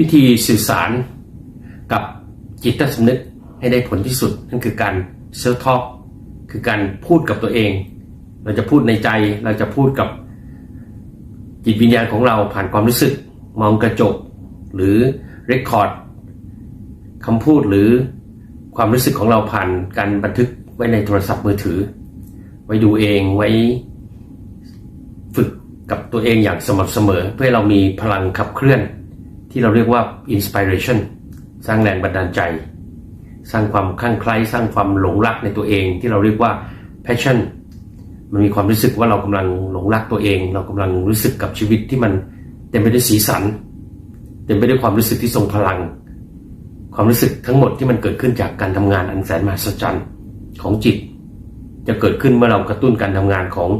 วิธีสื่อสารกับจิตใต้สำนึกให้ได้ผลที่สุด นั่นคือการเซลท็อ l k คือการพูดกับตัวเอง เราจะพูดในใจเราจะพูดกับจิตวิญญาณของเราผ่านความรู้สึก มองกระจก หรือเรคคอร์ดคำพูดหรือความรู้สึกของเราผ่านการบันทึกไว้ในโทรศัพท์มือถือ ไว้ดูเองไว้ฝึกกับตัวเองอย่างสม่ำเสมอ เพื่อเรามีพลังขับเคลื่อน ที่เราเรียกว่า inspiration สร้างแรงบันดาลใจ สร้างความคลั่งไคล้สร้างความหลงรักในตัวเอง ที่เราเรียกว่า passion มันมีความรู้สึกว่าเรากำลังหลงรักตัวเอง เรากำลังรู้สึกกับชีวิตที่มันเต็มไปด้วยสีสัน เต็มไปด้วยความรู้สึกที่ทรงพลัง ความรู้สึกทั้งหมดที่มันเกิดขึ้นจากการทำงานอันแสนมหัศจรรย์ของจิต จะเกิดขึ้นเมื่อเรากระตุ้นการทำงานของ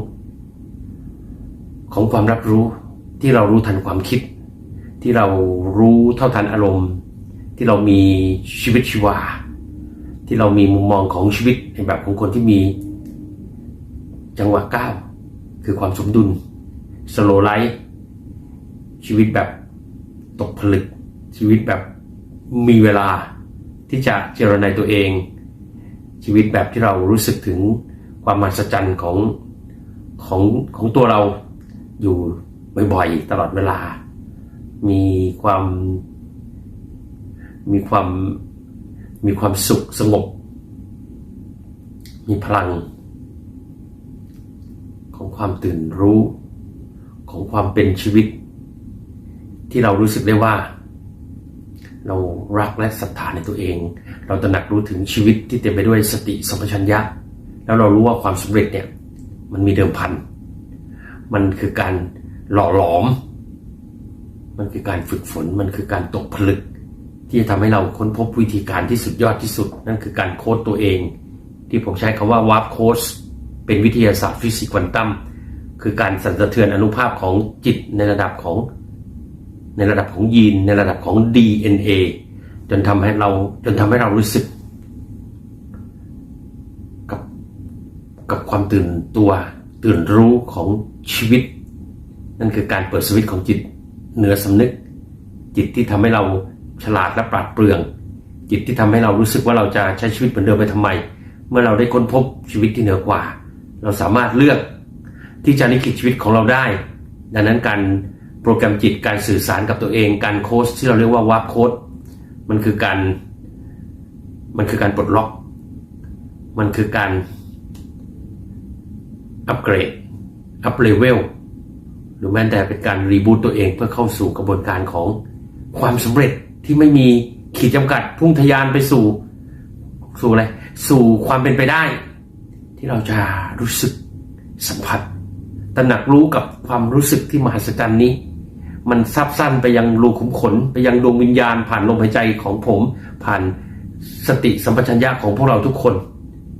ของความรับรู้ที่เรารู้ทันความคิด ที่เรารู้เท่าทันอารมณ์ ที่เรามีชีวิตชีวา ที่เรามีมุมมองของชีวิตในแบบของคนที่มีจังหวะก้าวคือความสมดุลสโลไลท์ชีวิตแบบตกผลึก ชีวิตแบบมีเวลาที่จะเจรนายตัวเอง ชีวิตแบบที่เรารู้สึกถึงความมหัศจรรย์ของของของตัวเราอยู่บ่อยๆตลอดเวลา มีความมีความมีความสุขสงบ มีพลัง ของความตื่นรู้ของความเป็นชีวิต ที่เรารู้สึกได้ว่า เรารักและศรัทธาในตัวเอง เราตระหนักรู้ถึงชีวิตที่เต็มไปด้วยสติสัมปชัญญะ แล้วเรารู้ว่าความสำเร็จเนี่ยมันมีเดิมพัน มันคือการหล่อหลอม มันคือการฝึกฝนมันคือการตกผลึก ที่จะทำให้เราค้นพบวิธีการที่สุดยอดที่สุด นั่นคือการโค้ดตัวเอง ที่ผมใช้คาว่าวาร์ปโค้ดเป็นวิทยาศาสตร์ฟิสิกส์ควอนตัมคือการสั่นสะเทือนอนุภาพของจิตในระดับของ ในระดับของยีน ในระดับของ DNA จนทำให้เราจนทำให้เรารู้สึก กับกับความตื่นตัวตื่นรู้ของชีวิต นั่นคือการเปิดสวิตช์ของจิต เหนือสำนึก จิตที่ทำให้เราฉลาดและปราดเปรื่อง จิตที่ทำให้เรารู้สึกว่าเราจะใช้ชีวิตเหมือนเดิมไปทำไม เมื่อเราได้ค้นพบชีวิตที่เหนือกว่า เราสามารถเลือกที่จะลิขิตชีวิตของเราได้ ดังนั้นการโปรแกรมจิตการสื่อสารกับตัวเอง การโค้ชที่เราเรียกว่าวาร์ปโค้ดมันคือการมันคือการปลดล็อก มันคือการอัปเกรด อัปเลเวล หรือแม้แต่เป็นการรีบูตตัวเองเพื่อเข้าสู่กระบวนการของความสำเร็จที่ไม่มีขีดจำกัดพุ่งทะยานไปสู่ สู่อะไรสู่ความเป็นไปได้ ที่เราจะรู้สึกสัมผัสตระหนักรู้กับความรู้สึกที่มหัศจรรย์นี้ มันซับสั้นไปยังรูขุมขน ไปยังดวงวิญญาณผ่านลมหายใจของผม ผ่านสติสัมปชัญญะของพวกเราทุกคน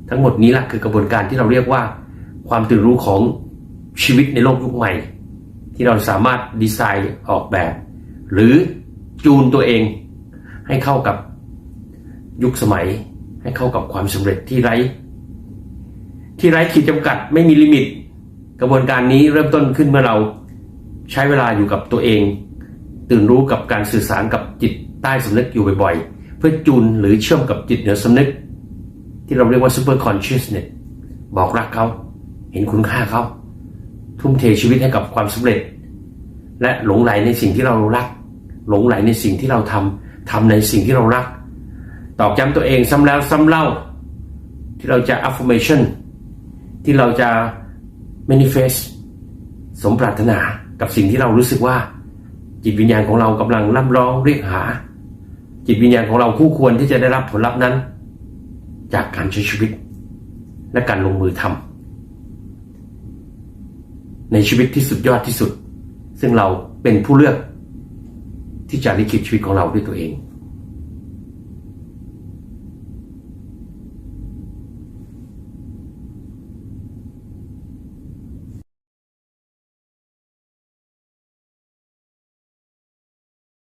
ทั้งหมดนี้แหละคือกระบวนการที่เราเรียกว่า ความตื่นรู้ของชีวิตในโลกยุคใหม่ ที่เราสามารถดีไซน์ออกแบบ หรือจูนตัวเองให้เข้ากับยุคสมัย ให้เข้ากับความสำเร็จที่ไร้ที่ไร้ขีดจำกัดไม่มีลิมิต กระบวนการนี้เริ่มต้นขึ้นเมื่อเราใช้เวลาอยู่กับตัวเอง ตื่นรู้กับการสื่อสารกับจิตใต้สำนึกอยู่บ่อยๆ เพื่อจูนหรือเชื่อมกับจิตเหนือสำนึก ที่เราเรียกว่า super consciousness บอกรักเขา เห็นคุณค่าเขา ทุ่มเทชีวิตให้กับความสำเร็จ และหลงไหลในสิ่งที่เรารัก หลงไหลในสิ่งที่เราทำทำในสิ่งที่เรารัก ตอกย้ำตัวเองซ้ำแล้วซ้ำเล่า ที่เราจะ affirmation ที่เราจะ manifest สมปรารถนากับสิ่งที่เรารู้สึกว่า จิตวิญญาณของเรากำลังร่ำร้องเรียกหา จิตวิญญาณของเราคู่ควรที่จะได้รับผลลัพธ์นั้น จากการใช้ชีวิต และการลงมือทำ ในชีวิตที่สุดยอดที่สุด ซึ่งเราเป็นผู้เลือกที่จะลิขิตชีวิตของเราด้วยตัวเอง